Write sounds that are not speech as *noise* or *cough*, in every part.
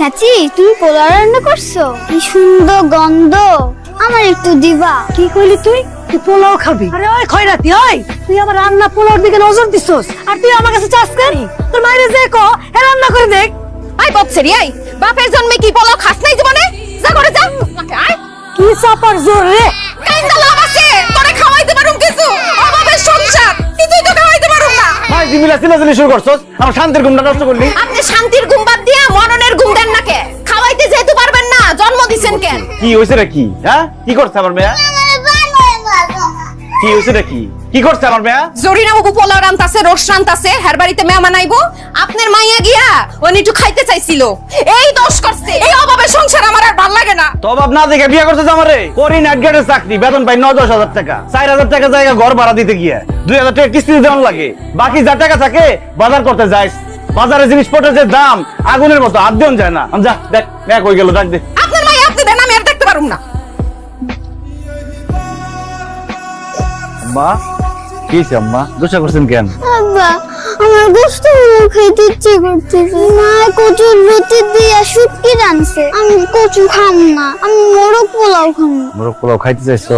চাচি তুমি পোলাও রান্না করছ? কি সুন্দর গন্ধ। আমার একটু দিবা। কি কইলি তুই? তুই পোলাও খাবি? আরে ওই খয়রাতি ওই! তুই আমার রান্না পোলাওর দিকে নজর দিছস। আর তুই আমার কাছে চাস কেন? তোর মায়ের যে কো হে রান্না করে দেখ। আই বৎসেরি আই বাপের জন্মে কি পোলাও খাস নাই জীবনে? যা করে যা। আই কি চাপার জোর রে? কাইন্দা লাভ আছে। তোরে খাওয়াইতে পারুম কিছু। অভাবের সংসার। কিছুই তো খাওয়াইতে পারুম না। ভাই জিমিলা চিলাচিলি শুরু করছস? আমার শান্তির ঘুমটা নষ্ট করলি। আপনি শান্তির ঘুম বাদ কি হয়েছে রে কি? হ্যাঁ? কি করছে আমার মেয়া? কি হয়েছে রে কি? করছে আমার মেয়া? জরিনা বাবু পোলাও রান্তাছে রোস রান্তাছে হের বাড়িতে মেহমান আইবো আপনার মাইয়া গিয়া উনি একটু খাইতে চাইছিল। এই দোষ করছে এই অভাবের সংসার আমার আর ভালো লাগে না। তো অভাব না দেখে বিয়ে করছে আমারে? করি চাকরি বেতন পাই নয় দশ হাজার টাকা। চার হাজার টাকা জায়গা ঘর ভাড়া দিতে গিয়ে। দুই হাজার টাকা কিস্তি দিতে লাগে। বাকি যা টাকা থাকে বাজার করতে যাইস। বাজারে জিনিসপত্রের যে দাম আগুনের মতো হাত দিন যায় না। আম যা দেখ দেখ হয়ে গেল ডাক দে। আর দেখতে পারুম না। আম্মা কি আম্মা? দোষা করছেন কেন? আব্বা আমার গোস্তগুলো খেতে ইচ্ছে করতেছে। মা কচুর রুটি দিয়ে শুটকি রানছে আমি কচু খাম না আমি মোরগ পোলাও খাম। মোরগ পোলাও খাইতে চাইছো?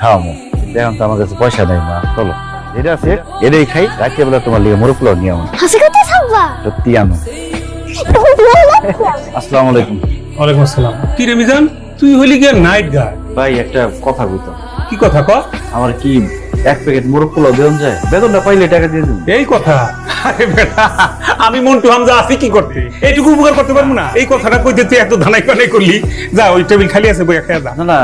খাও মো। এখন তো আমার কাছে পয়সা নেই মা চলো। এটা আছে এটাই খাই রাত্রে বেলা তোমার লিগে মোরগ পোলাও নিয়ে আমার হাসি খাতে থাকবা সত্যি আনো। আসসালামু আলাইকুম। ওয়ালাইকুম আসসালাম। কি রে মিজান? তুই হলি গিয়ে নাইট গার্ড ভাই একটা কথা বলতাম কি কথা ক? আমার কি এক প্যাকেট মোরগ পোলাও দেওয়া যায়? বেতনটা পাইলে টাকা দিয়ে দিন। এই কথা। আরে বেটা আমি মন্টু হামজা আছি কি করতে? এইটুকু উপকার করতে পারব না। এই কথাটা কইতে তুই এত ধানাই কানাই করলি। যা ওই টেবিল খালি আছে বই যা। না না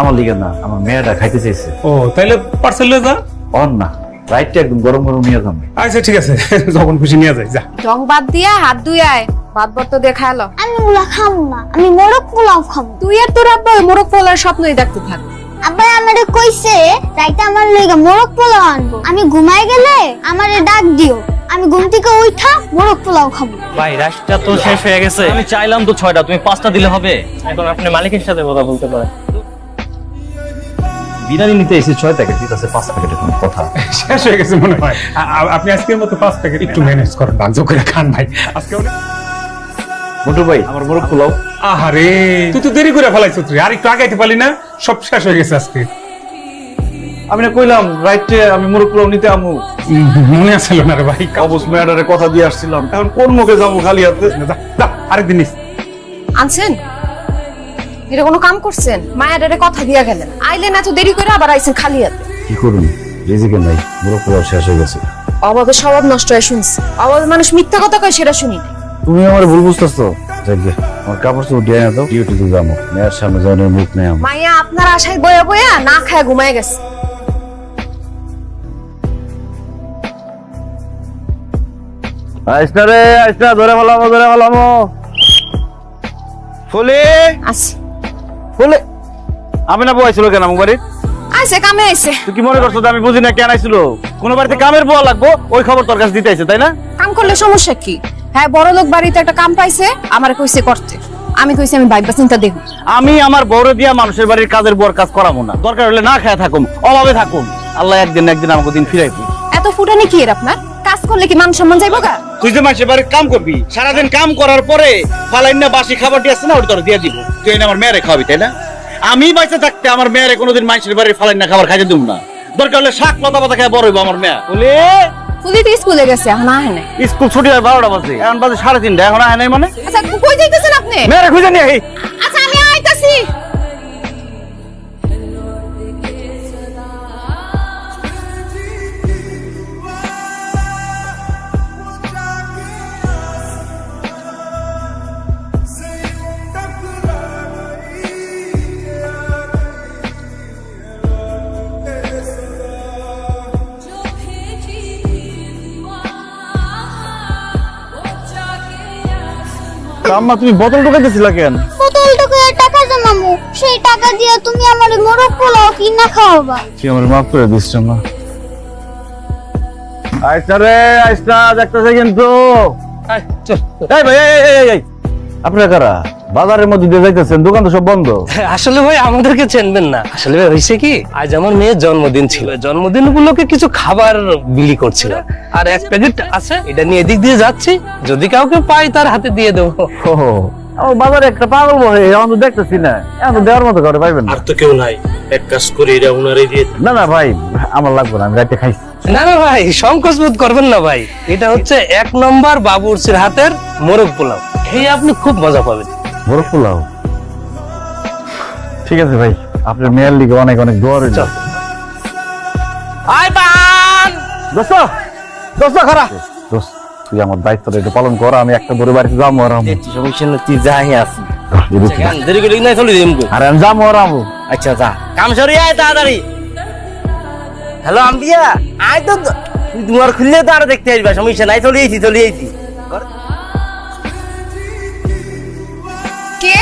আমার লিগে না আমার মেয়েটা খাইতে চাইছে। ও তাইলে পার্সেল যা। অন না। রাইটটা একদম গরম গরম নিয়ে যাবে আচ্ছা ঠিক আছে। *laughs* যখন খুশি নিয়ে যাই যা। রং বাদ দিয়া হাত ধুই আয় ভাত দিয়ে আমি না আমি মোরগ পোলাও খাম। তুই আর তোর আব্বা মোরগ পোলার স্বপ্নই দেখতে থাক। আব্বা আমারে কইছে রাইতে আমার লইগা মোরগ পোলাও আনব। আমি ঘুমাই গেলে আমারে ডাক দিও। আমি ঘুম থেকে উঠা মোরগ পোলাও খাব ভাই রাশটা তো শেষ হয়ে গেছে। আমি চাইলাম তো ছয়টা তুমি পাঁচটা দিলে হবে। এখন আপনি মালিকের সাথে কথা বলতে পারেন। বিরিয়ানি নিতে এসে ছয় প্যাকেট দিতে আছে? পাঁচ প্যাকেটের কোনো কথা। শেষ হয়ে গেছে মনে হয়। আপনি আজকের মতো পাঁচ প্যাকেট একটু ম্যানেজ করেন বাধ্য করে খান ভাই। আজকে মোটু ভাই আমার মোরগ পোলাও। আহারে তুই তো দেরি করে ফেলাইছ তুই আর একটু আগাইতে পারলি না? সব শেষ হয়ে গেছে আজকে। আমি না কইলাম রাইটে আমি মোরগ পোলাও নিতে আমু। মনে আসছিল না রে ভাই অবস মেয়াডারে কথা দিয়ে আসছিলাম। এখন কোন মুখে যাব খালি হাতে? আরেকদিন আনছেন? এটা কোনো কাম করছেন? মায়ের কথা দিয়া গেলেন। আইলেন এত দেরি করে আবার আইছেন খালি হাতে কি করুন? রিজিকে নাই মোরগ পোলাও শেষ হয়ে গেছে। অভাবে স্বভাব নষ্ট হয়ে শুনছি। অভাবে মানুষ মিথ্যা কথা কয় সেটা শুনি তুমি আমার ভুল বুঝতেছো? যাকে আমার কাপড় চোপড় দিয়ে দাও ডিউটিতে যাব মেয়ের সামনে যাওয়ার মুখ নেই আমার। মাইয়া আপনার আশায় বয়া বয়া না খায় ঘুমায় গেছে। আইসনা রে আইসনা ধরে ফেলামো ধরে ফেলামো ফুলে! আচ্ছা। ফুলে আমি না কেন আমার বাড়ি আইছে কামে আইছে। তুই কি মনে করছ আমি বুঝি না কেন আইছিল? কোন বাড়িতে কামের লাগবো ওই খবর তোর কাছে দিতে আইছে তাই না? কাম করলে সমস্যা কি? হ্যাঁ বড় লোক বাড়িতে একটা কাম পাইছে আমার কইছে করতে। আমি কইছি আমি ভাইবা চিন্তা দেখব আমি আমার বড় দিয়া মানুষের বাড়ির কাজের বর কাজ করাবো না। দরকার হলে না খায় থাকুম অভাবে থাকুম। আল্লাহ একদিন একদিন আমাকে দিন ফিরাইবি। এত ফুটানি কি এর আপনার? কাজ করলে কি মান সম্মান যাইব গা? তুই যে মানুষের বাড়ির কাম করবি? সারাদিন কাম করার পরে ফালাইন না বাসি খাবার দিয়ে আসছে না ওটা তোর দিয়ে দিব। তুই এনে আমার মেয়েরে খাওয়াবি তাই না? আমি বাইসে থাকতে আমার মেয়েরে কোনোদিন মানুষের বাড়ির ফালাইন না খাবার খাইতে দিব না। দরকার হলে শাক লতা পাতা খাই বড় হইবো আমার মেয়ে। বলে ফুলি তো স্কুলে গেছে এখন আহে নাই। স্কুল ছুটি হয় বারোটা বাজে এখন বাজে সাড়ে তিনটা এখন আয় নাই মানে? আচ্ছা কই যাইতেছেন আপনি? মেয়েরে খুঁজে নিয়ে আম্মা তুমি বোতল ঢুকাইতেছিলা কেন? বোতল ঢুকাইয়া টাকা জমামু। সেই টাকা দিয়ে তুমি আমার মোরগ পোলাও কিনা খাওয়াবা? তুই আমার মাফ করে দিস না আইসা রে আইসা দেখতেছে কিন্তু। এই ভাই এই, এই, এই, এই। আপনারা কারা? বাজারের মধ্যে দিয়ে যাইতেছেন দোকান তো সব বন্ধ। আসলে ভাই আমাদেরকে চেনবেন না। আসলে ভাই হয়েছে কি? আজ আমার মেয়ের জন্মদিন ছিল। জন্মদিন উপলক্ষে কিছু খাবার বিলি করছিল আর এক প্যাকেট আছে এটা নিয়ে এদিক দিয়ে যাচ্ছি। যদি কাউকে পাই তার হাতে দিয়ে দেবো। আমার বাজারে একটা পাগল বহে এখন তো দেখতেছি না। এখন দেওয়ার মতো করে পাইবেন আর তো কেউ নাই। এক কাজ করে এটা উনারে দিয়ে না না ভাই আমার লাগবে না আমি রাতে খাইছি না না ভাই সংকোচ বোধ করবেন না ভাই। এটা হচ্ছে এক নম্বর বাবুর্চির হাতের মোরগ পোলাও। খেয়ে আপনি খুব মজা পাবেন। বড় পোলাও। ঠিক আছে ভাই আপনার মেয়ের লিগে অনেক অনেক দোয়া রইল। আয় বান! দোস্ত দোস্ত খারাপ দোস্ত তুই আমার দায়িত্বটা একটু পালন কর আমি একটা বড় বাড়িতে যাব আর আমু। সমস্যা না তুই যাই। দেরি করে চলে দিম আরে আমি যাব আর আমু। আচ্ছা যা। কাম সরি আয় তাড়াতাড়ি। হ্যালো আম্বিয়া। আয় তো তুই তোমার খুললে তো আরও দেখতে আসবা সমস্যা নাই চলে এসি চলে এসি কে?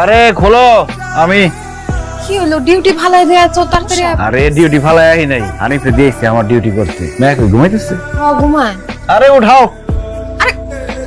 আরে খোলো। আমি। কি হলো? ডিউটি ফালাই দেয়া তো তাড়াতাড়ি আয়। আরে ডিউটি আহি নাই। দিয়েছি আমার ডিউটি করতে। মেয়েকে ঘুমাইতেছে? ঘুমায়। আরে উঠাও।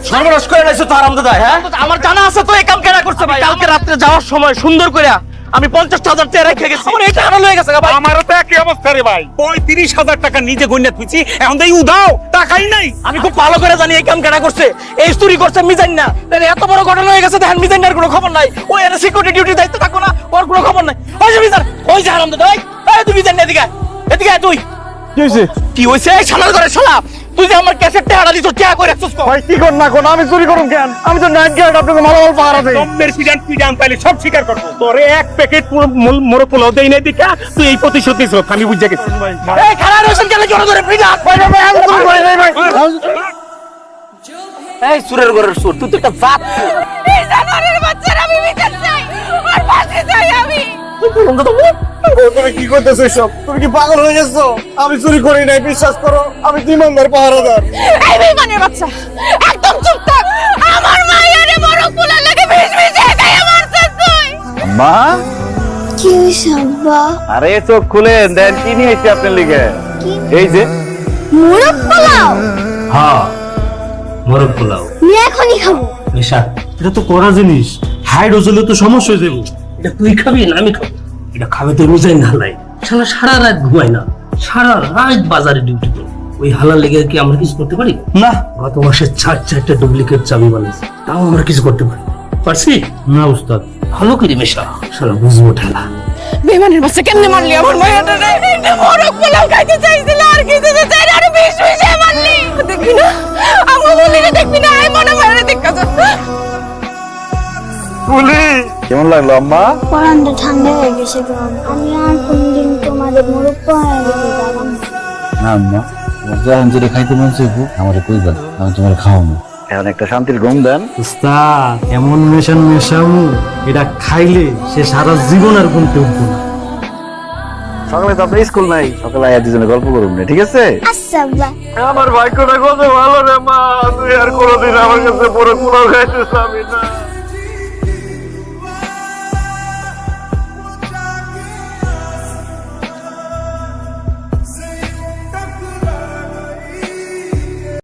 সর্বনাশ করে নাইছো তো আরাম হ্যাঁ? আমার জানা আছে তো এই কাম কেনা করছে ভাই। কালকে রাত্রে যাওয়ার সময় সুন্দর করে আমি পঞ্চাশ হাজার টাকা রেখে গেছি। আমার এটা আরও হয়ে গেছে ভাই। আমারও তো একই অবস্থা রে ভাই। পঁয়ত্রিশ হাজার টাকা নিজে গন্যা তুইছি এখন তো উদাও টাকাই নাই। আমি খুব ভালো করে জানি এই কাম কেনা করছে এই চুরি করছে মিজান না। তাহলে এত বড় ঘটনা হয়ে গেছে দেখেন মিজানের কোনো খবর নাই। ওই এর সিকিউরিটি ডিউটি দায়িত্ব থাকো না ওর কোনো খবর নাই। ওই যে মিজান ওই যে দাদা ওই এই তুই মিজান এদিকে এদিকে তুই। কি হয়েছে? কি হইছে এই শালার ঘরে শালা। তুই যে আমার ক্যাসেট টেহারা দিছ টেহা করে রাখছিস কো? ভাই কি কর না কোন আমি চুরি করুন কেন? আমি তো নাইট গার্ড আপনাকে মালামাল পাহারা দেই। দমের পিডান পিডান পাইলে সব স্বীকার করব। তোরে এক প্যাকেট পুরো মোল- মোরগ পোলাও দেই নাই দেখা তুই এই প্রতিশোধ নিছ আমি বুঝে গেছি। এই খারাপ রয়েছেন কেন জোরে জোরে ফিডা এই সুরের ঘরের সুর তুই তো একটা জাত এই জানোয়ারের বাচ্চারা আমি বিচার চাই আর ফাঁসি চাই আমি। তুমি কি করতেছো সব তুমি কি পাগল হয়ে গেছো? আমি চুরি করি নাই বিশ্বাস করো আমি দিমানদার পাহারাদার। এই বেইমানের বাচ্চা একদম চুপ থাক। আমার মায়ের মরক পোলা লাগে ভিজ ভিজে গায়ে মারছিস তুই। মা? কি আব্বা? আরে চোখ খুলে দেন কি নিয়ে এসেছি আপনার লিগে? এই যে। মোরগ পোলাও? হ্যাঁ মোরগ পোলাও। আমি এখনই খাব। নিশা এটা তো করা জিনিস। হাইড হলে তো সমস্যা হয়ে যাবে। এটা তুই খাবি না আমি খাব? এটা খাবে তো রোজাই না লাই সারা সারা রাত ঘুমাই না। সারা রাত বাজারে ডিউটি করে। ওই হালাল লেগে কি আমরা কিছু করতে পারি? না। গত মাসে চার চারটা ডুপ্লিকেট চাবি বানিয়েছি। তাও আমরা কিছু করতে পারি পারছি? না উস্তাদ। ভালো করে মেশা। সারা বুঝব ঠেলা। বেমানের বাচ্চা কেমনে মারলি আমার মায়ের মরক পোলাও খাইতে চাইছিল আর কিছু তো লাগল আম্মা? পরানটা ঠান্ডা হয়ে গেছে আমি আর কোনদিন তোমাদের পোলাও দিতে না। আম্মা। যখন যেটা খাইতে মন চাইব আমার কইবা আমি তোমার খাওয়াবো এখন একটা শান্তির ঘুম দেন। উস্তাদ এমন মেশান মেশামু এটা খাইলে সে সারা জীবন আর ঘুমতে উঠবো না। সকালে তো আপনার স্কুল নাই। সকালে আয়া দুজনে গল্প করুন না ঠিক আছে? আচ্ছা আমার ভাগ্যটা কত ভালো রে মা। তুই আর কোনোদিন আমার কাছে বড় কোনো খাইতে চাবি না।